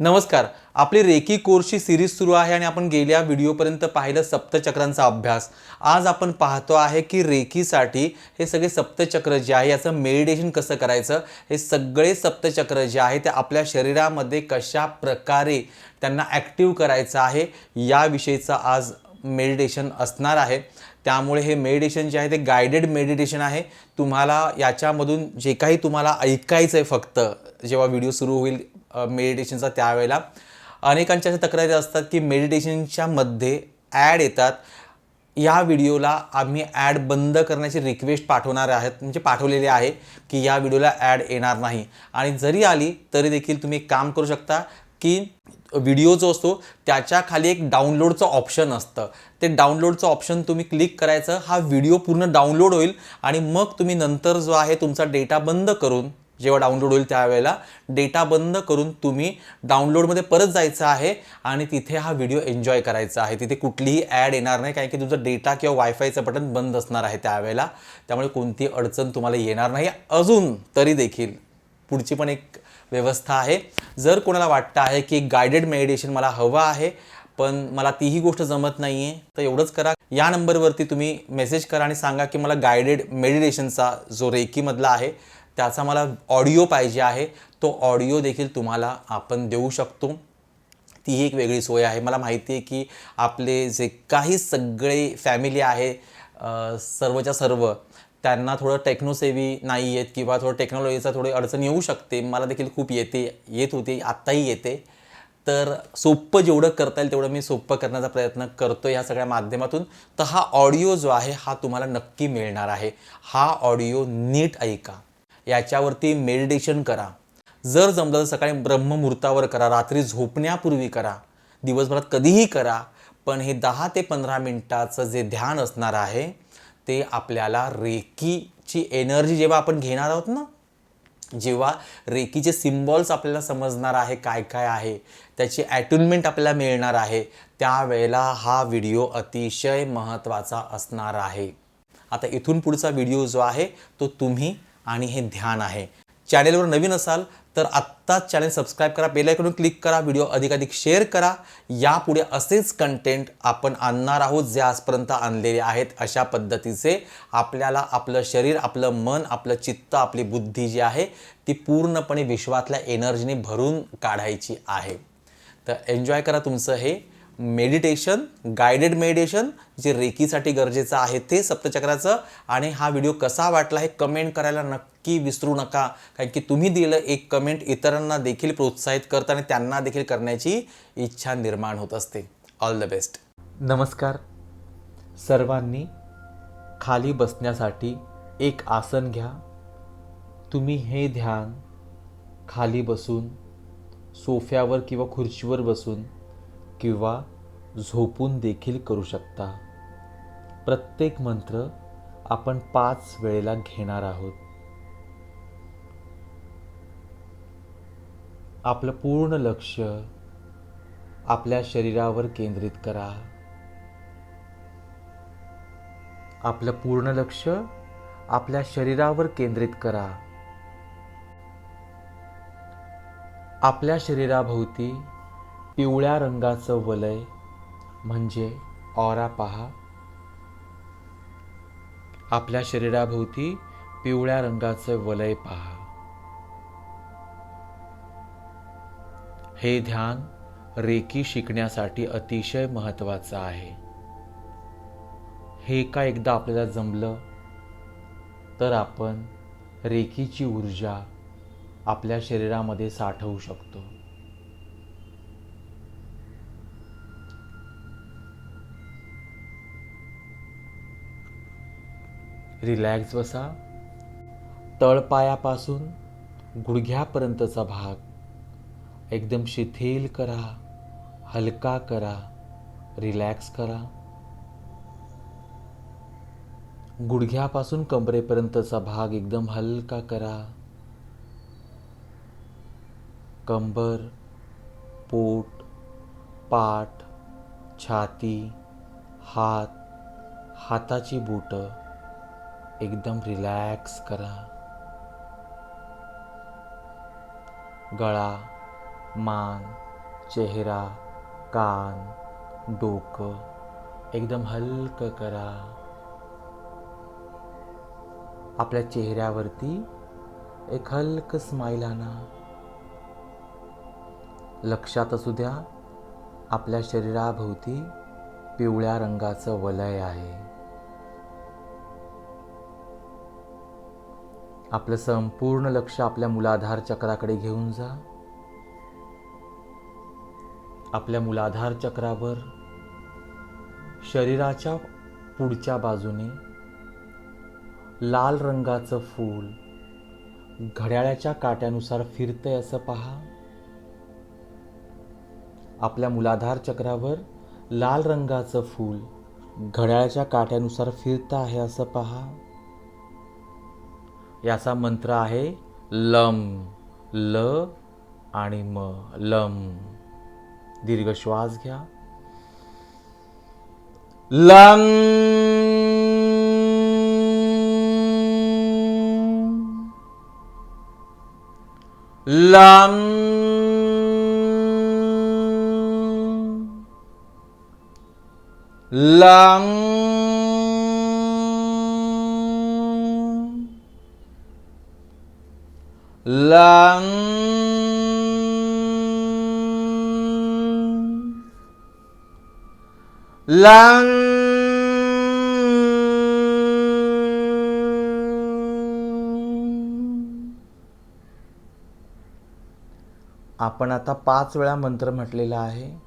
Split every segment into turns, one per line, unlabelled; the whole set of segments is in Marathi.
नमस्कार. आपली रेकी कोर्सची सिरीज सुरू आहे आणि आपण गेल्या व्हिडिओपर्यंत पाहिलं सप्तचक्रांचा अभ्यास. आज आपण पाहतो आहे की रेकीसाठी हे सगळे सप्तचक्र जे आहे याचं मेडिटेशन कसं करायचं? हे सगळे सप्तचक्र जे आहे ते आपल्या शरीरामध्ये कशा प्रकारे त्यांना ॲक्टिव्ह करायचं आहे याविषयीचं आज मेडिटेशन असणार आहे. त्यामुळे हे मेडिटेशन जे आहे ते गायडेड मेडिटेशन आहे. तुम्हाला याच्यामधून जे काही तुम्हाला ऐकायचं आहे फक्त जेव्हा व्हिडिओ सुरू होईल मेडिटेशनचा त्यावेळेला. अनेकांच्या अशा तक्रारी असतात की मेडिटेशनच्या मध्ये ॲड येतात. या व्हिडिओला आम्ही ॲड बंद करण्याची रिक्वेस्ट पाठवणार आहेत. म्हणजे पाठवलेली आहे की या व्हिडिओला ॲड येणार नाही. आणि जरी आली तरी देखील तुम्ही एक काम करू शकता की व्हिडिओ जो असतो त्याच्याखाली एक डाउनलोडचं ऑप्शन असतं. ते डाउनलोडचं ऑप्शन तुम्ही क्लिक करायचं हा व्हिडिओ पूर्ण डाउनलोड होईल. आणि मग तुम्ही नंतर जो आहे तुमचा डेटा बंद करून जेव्हा डाउनलोड होईल त्यावेळेला डेटा बंद करून तुम्ही डाउनलोडमध्ये परत जायचं आहे आणि तिथे हा व्हिडिओ एन्जॉय करायचा आहे. तिथे कुठलीही ॲड येणार नाही कारण की तुमचा डेटा किंवा वायफायचं बटन बंद असणार आहे त्यावेळेला. त्यामुळे कोणती अडचण तुम्हाला येणार नाही. अजून तरी देखील पुढची पण एक व्यवस्था आहे. जर कोणाला वाटतं आहे की गायडेड मेडिटेशन मला हवं आहे पण मला तीही गोष्ट जमत नाही आहे तर एवढंच करा. या नंबरवरती तुम्ही मेसेज करा आणि सांगा की मला गायडेड मेडिटेशनचा जो रेकीमधला आहे त्याचा मला ऑडिओ पाहिजे आहे. तो ऑडिओ देखील तुम्हाला आपण देऊ शकतो. ती एक वेगळी सोय आहे. मला माहिती आहे की आपले जे काही सगळे फॅमिली आहे सर्वच्या सर्व त्यांना थोडं टेक्नोसेवी नाही येत किंवा थोडं टेक्नॉलॉजीचा थोडी अडचण येऊ शकते. मला देखील खूप येते येत होती आत्ताही येते. तर सोपं जेवढं करता येईल तेवढं मी सोपं करण्याचा प्रयत्न करतो ह्या सगळ्या माध्यमातून. तर हा ऑडिओ जो आहे हा तुम्हाला नक्की मिळणार आहे. हा ऑडिओ नीट ऐका. याच्यावरती मेडिटेशन करा. जर जमलं तर सकाळी ब्रह्ममुहूर्तावर करा रात्री झोपण्यापूर्वी करा. दिवसभरात कधीही करा पण हे दहा ते पंधरा मिनटाचं जे ध्यान असणार आहे ते आपल्याला रेकीची एनर्जी जेव्हा आपण घेणार आहोत ना जेव्हा रेकीचे सिम्बॉल्स आपल्याला समजणार आहे काय काय आहे त्याची ॲट्युनमेंट आपल्याला मिळणार आहे त्यावेळेला हा व्हिडिओ अतिशय महत्त्वाचा असणार आहे. आता इथून पुढचा व्हिडिओ जो आहे तो तुम्ही आणि हे ध्यान आहे. चॅनेलवर नवीन असाल तर आत्ताच चॅनेल सबस्क्राईब करा बेलायकडून क्लिक करा व्हिडिओ अधिकाधिक शेअर करा. यापुढे असेच कंटेंट आपण आणणार आहोत जे आजपर्यंत आणलेले आहेत अशा पद्धतीचे. आपल्याला आपलं शरीर आपलं मन आपलं चित्त आपली बुद्धी जी आहे ती पूर्णपणे विश्वातल्या एनर्जीने भरून काढायची आहे. तर एन्जॉय करा तुमचं हे. मेडिटेशन गायडेड मेडिटेशन जे रेकीसाठी गरजेचं आहे ते सप्तचक्राचं. आणि हा व्हिडिओ कसा वाटला हे कमेंट करायला नक्की विसरू नका. कारण की तुम्ही दिलं एक कमेंट इतरांना देखील प्रोत्साहित करतं आणि त्यांना देखील करण्याची इच्छा निर्माण होत असते. ऑल द बेस्ट
नमस्कार. सर्वांनी खाली बसण्यासाठी एक आसन घ्या. तुम्ही हे ध्यान खाली बसून सोफ्यावर किंवा खुर्चीवर बसून किंवा झोपून देखील करू शकता. प्रत्येक मंत्र आपण पाच वेळेला घेणार आहोत. आपलं पूर्ण लक्ष आपल्या शरीरावर केंद्रित करा. आपलं पूर्ण लक्ष आपल्या शरीरावर केंद्रित करा. आपल्या शरीराभोवती पिवळ्या रंगाचं वलय म्हणजे ऑरा पहा. आपल्या शरीराभोवती पिवळ्या रंगाचं वलय पहा. हे ध्यान रेकी शिकण्यासाठी अतिशय महत्त्वाचं आहे. हे का एकदा आपल्याला जमलं तर आपण रेकीची ऊर्जा आपल्या शरीरामध्ये साठवू शकतो. रिलॅक्स बसा. तळपायापासून गुडघ्यापर्यंतचा भाग. एकदम शिथिल करा हलका करा रिलॅक्स करा. गुडघ्यापासून कंबरेपर्यंतचा भाग एकदम हलका करा. कंबर पोट पाठ छाती हात हाताची बोटं. एकदम रिलॅक्स करा. गळा मान चेहरा कान डोकं एकदम हलकं करा. आपल्या चेहऱ्यावरती एक हलकं स्माईल आणा. लक्षात असू द्या आपल्या शरीराभोवती पिवळ्या रंगाचं वलय आहे. आपलं संपूर्ण लक्ष आपल्या मुलाधार चक्राकडे घेऊन जा. आपल्या मुलाधार चक्रावर शरीराच्या पुढच्या बाजूने लाल रंगाचं फूल घड्याळ्याच्या काट्यानुसार फिरतंय असं पहा. आपल्या मुलाधार चक्रावर लाल रंगाचं फूल घड्याळाच्या काट्यानुसार फिरतं आहे असं पहा. याचा मंत्र आहे लम. ल आणि म. लम. दीर्घ श्वास घ्या. Lump. Lump. Lump. Lắng lắng आपण आता पाच वेळा मंत्र म्हटलेला आहे.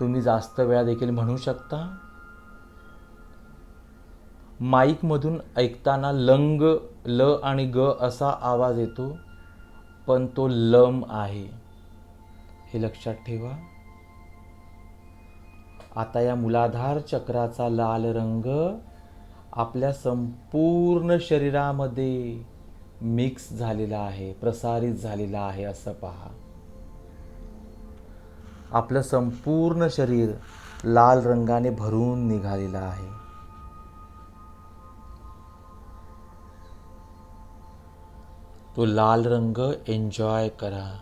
तुम्ही जास्त वेळा देखील म्हणू शकता. माईकमधून ऐकताना लंग ल आणि ग असा आवाज येतो पण तो लम आहे. हे लक्षात ठेवा. आता या मुलाधार चक्राचा लाल रंग आपल्या संपूर्ण शरीरामध्ये मिक्स झालेला आहे प्रसारित झालेला आहे असं पहा. आपलं संपूर्ण शरीर लाल रंगाने भरून निघालेलं आहे. तो लाल रंग एन्जॉय करा.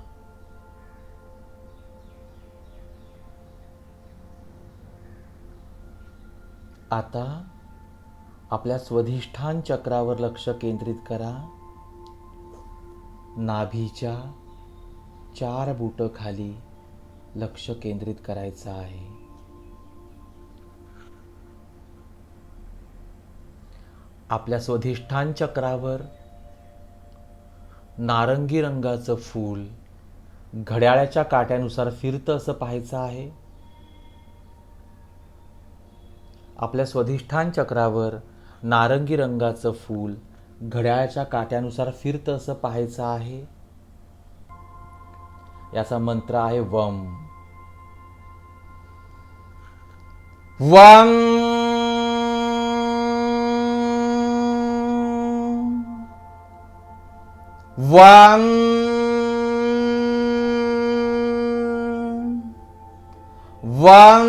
आता आपल्या स्वधिष्ठान चक्रावर लक्ष केंद्रित करा. नाभीच्या चार बोटं खाली लक्ष केंद्रित करायचं आहे. आपल्या स्वधिष्ठान चक्रावर नारंगी रंगाचं फूल घड्याळ्याच्या काट्यानुसार फिरतं असं पाहायचं आहे. आपल्या स्वधिष्ठान चक्रावर नारंगी रंगाचं फूल घड्याळाच्या काट्यानुसार फिरतं असं पाहायचं आहे. याचा मंत्र आहे वम. वम. वम वम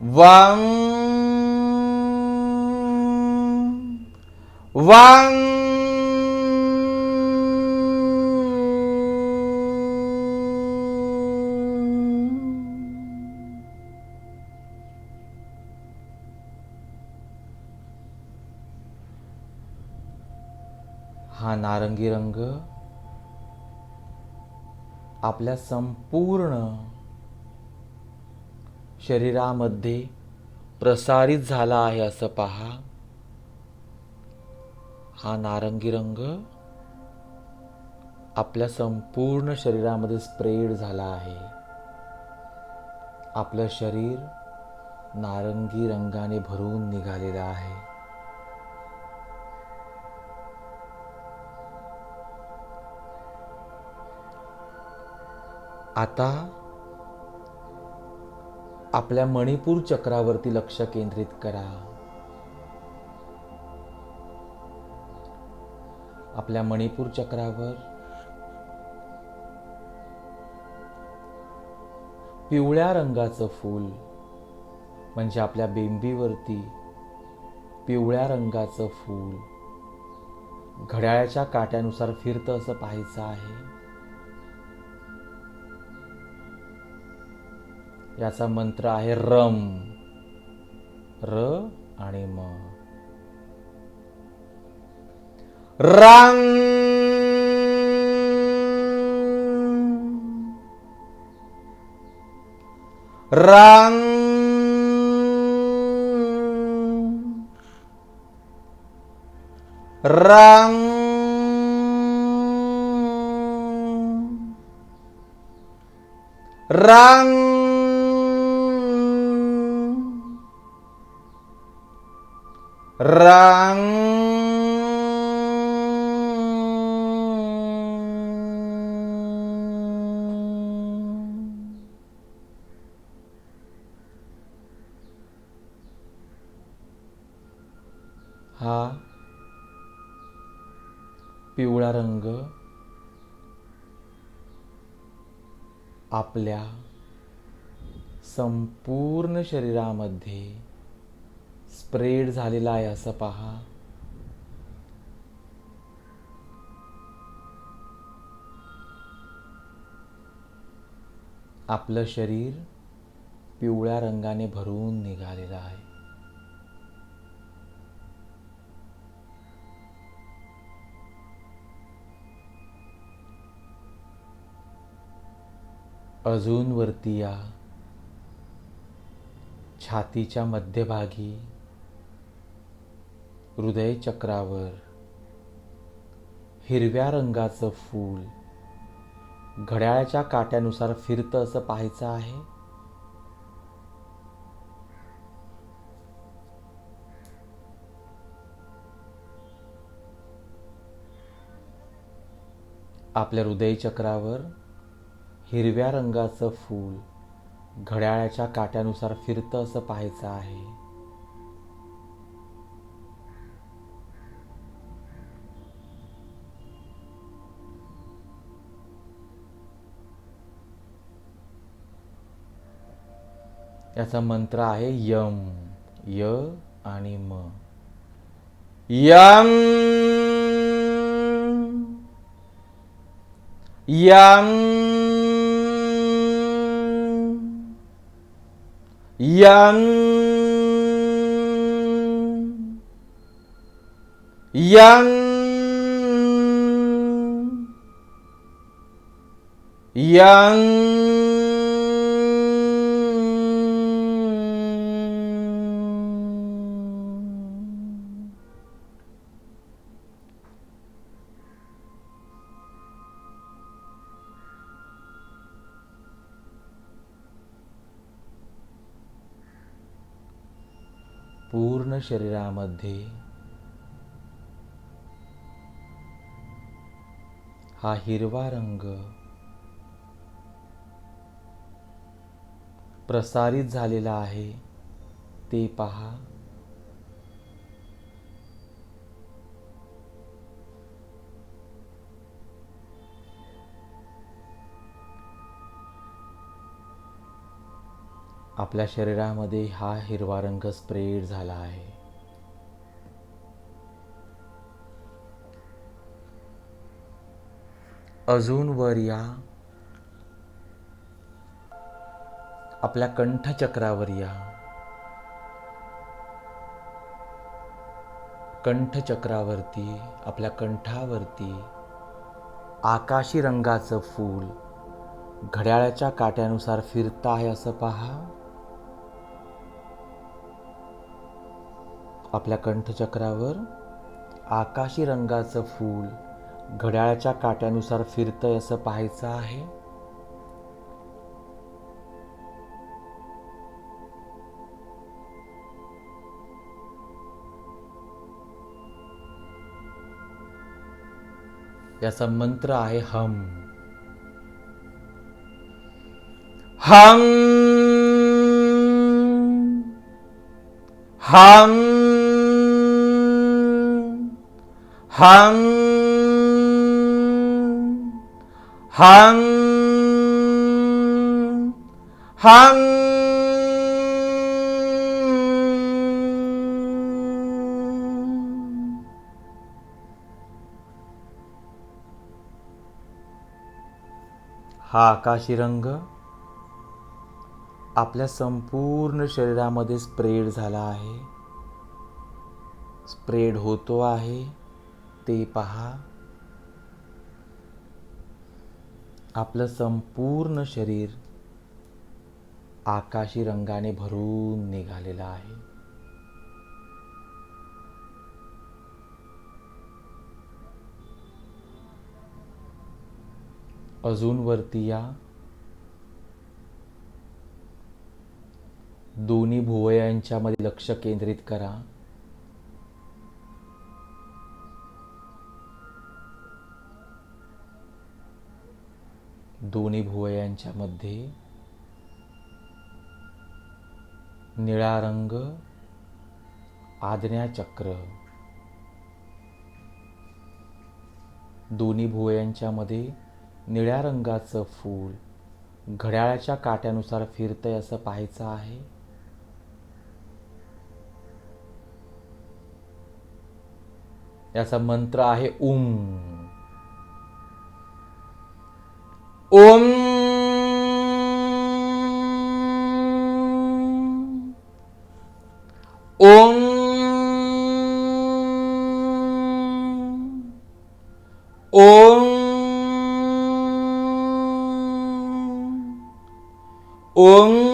वम वम हा नारंगी रंग आपल्या संपूर्ण शरीरामध्ये प्रसारित झाला आहे असं पहा. हा नारंगी रंग आपल्या संपूर्ण शरीरामध्ये स्प्रेड झाला आहे. आपलं शरीर नारंगी रंगाने भरून निघालेलं आहे. आता आपल्या मणिपूर चक्रावरती लक्ष केंद्रित करा. आपल्या मणिपूर चक्रावर पिवळ्या रंगाचं फूल म्हणजे आपल्या बेंबीवरती पिवळ्या रंगाचं फूल घड्याळाच्या काट्यानुसार फिरतं असं पाहायचं आहे. याचा मंत्र आहे रम र आणि म रांग रांग रांग रांग रांग हा पिवळा रंग आपल्या संपूर्ण शरीरामध्ये स्प्रेड झालेला आहे असं पहा. आपलं शरीर पिवळ्या रंगाने भरून निघालेलं आहे. अजून वरती या छातीच्या मध्यभागी हृदय चक्रावर हिरव्या रंगाचं फूल घड्याळाच्या काट्यानुसार फिरतं असं पाहायचं आहे. आपल्या हृदय चक्रावर हिरव्या रंगाचं फूल घड्याळाच्या काट्यानुसार फिरतं असं पाहायचं आहे. याचा मंत्र आहे यम य आणि म यम यम यम यम यम पूर्ण शरीरामध्ये हा हिरवा रंग प्रसारित झालेला आहे ते पहा. आपल्या शरीरामध्ये हा हिरवा रंग स्प्रेड झाला आहे. अजून वर या. आपल्या कंठचक्रावर या. कंठचक्रावरती आपल्या कंठावरती आकाशी रंगाचं फूल घड्याळाच्या काट्यानुसार फिरत आहे असं पहा. आपल्या कंठचक्रावर आकाशी रंगाचं फूल घड्याळाच्या काट्यानुसार फिरतंय असं पाहायचं आहे. याचा मंत्र आहे हम. हम. हम. हं हं हा आकाशी रंग आपल्या संपूर्ण शरीरामध्ये स्प्रेड झाला आहे. स्प्रेड होतो आहे. ते पहा. आपलं संपूर्ण शरीर आकाशी रंगाने भरून निघालेलं आहे. अजून वरती या. दोन्ही भुवयांच्यामध्ये लक्ष केंद्रित करा. दोन्ही भुवयांच्या मध्ये निळा रंग आज्ञाचक्र दोन्ही भुवयांच्या मध्ये निळ्या रंगाचं फूल घड्याळाच्या काट्यानुसार फिरतंय असं पाहायचं आहे. याचा मंत्र आहे उम ओम ओम ओम ओम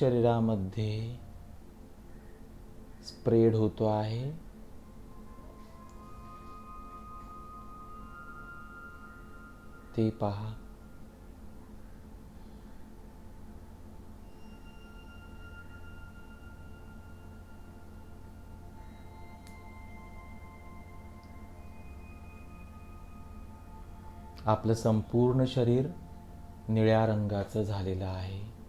शरीरामध्ये स्प्रेड होतो आहे. ते पहा. आपलं संपूर्ण शरीर निळ्या रंगाचं झालेलं आहे.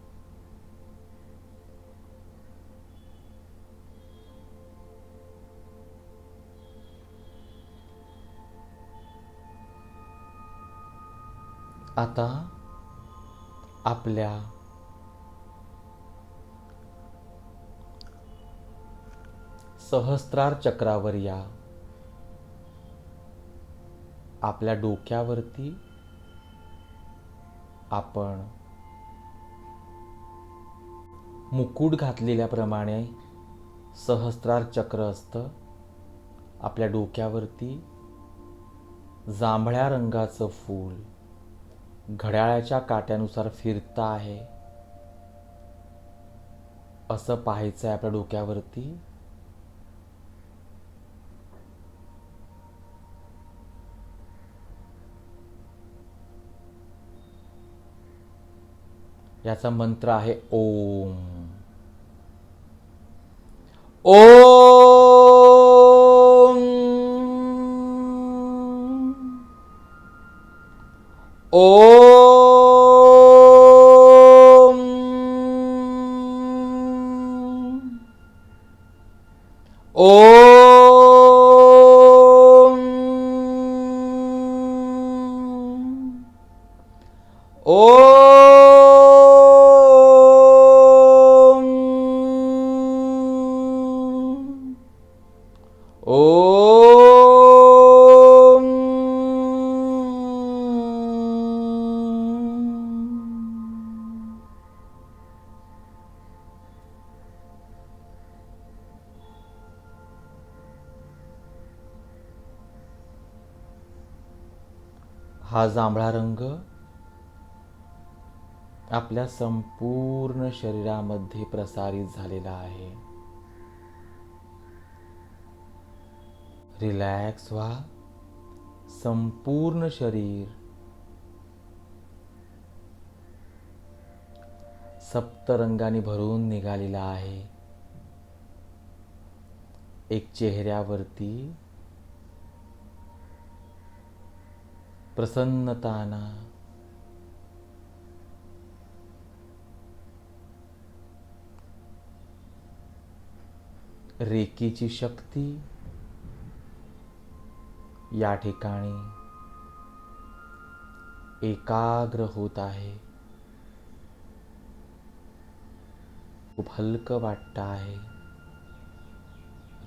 आता आपल्या सहस्त्रार चक्रावर या. आपल्या डोक्यावरती आपण मुकुट घातलेल्याप्रमाणे सहस्त्रार चक्र असतं. आपल्या डोक्यावरती जांभळ्या रंगाचं फूल घड्याळाच्या काट्यानुसार फिरता आहे. असं पाहायचं आहे आपल्या डोक्यावरती. याचा मंत्र आहे ओम. ओम. ओम. हा जांभळा रंग आपल्या संपूर्ण शरीरामध्ये प्रसारित झालेला आहे. रिलॅक्स व्हा. संपूर्ण शरीर सप्तरंगाने भरून निघालेला आहे. एक चेहऱ्यावरती प्रसन्नताना. रेकीची शक्ती या ठिकाणी एकाग्र होत आहे. खूप हलकं वाटतं आहे.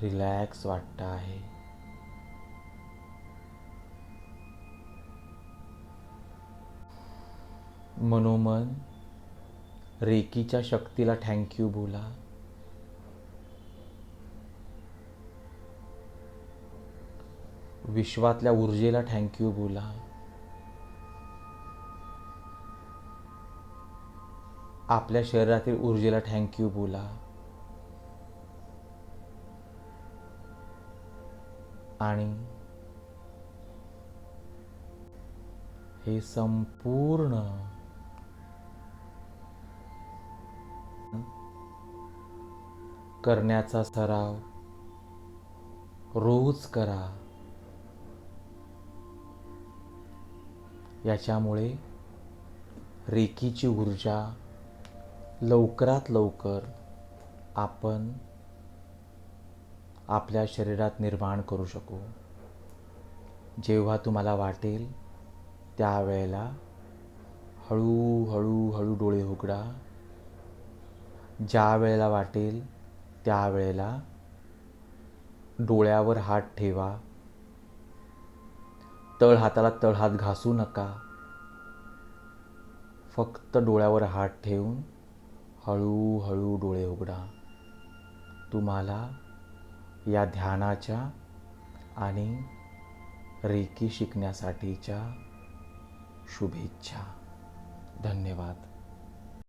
रिलॅक्स वाटता आहे. मनोमन रेकीच्या शक्तीला थँक्यू बोला. विश्वातल्या ऊर्जेला थँक्यू बोला. आपल्या शरीरातील ऊर्जेला थँक्यू बोला. आणि हे संपूर्ण करण्याचा सराव. रोज करा. याच्यामुळे रेकीची ऊर्जा लवकरात लवकर आपण आपल्या शरीरात निर्माण करू शकू. जेव्हा तुम्हाला वाटेल त्यावेळेला हळूहळू हळू डोळे उघडा. ज्या वेळेला वाटेल त्यावेळेला डोळ्यावर हात ठेवा. तळ हाताला तळहात घासू नका. फक्त डोळ्यावर हात ठेवून हळूहळू डोळे उघडा. तुम्हाला या ध्यानाच्या आणि रेकी शिकण्यासाठीच्या शुभेच्छा. धन्यवाद.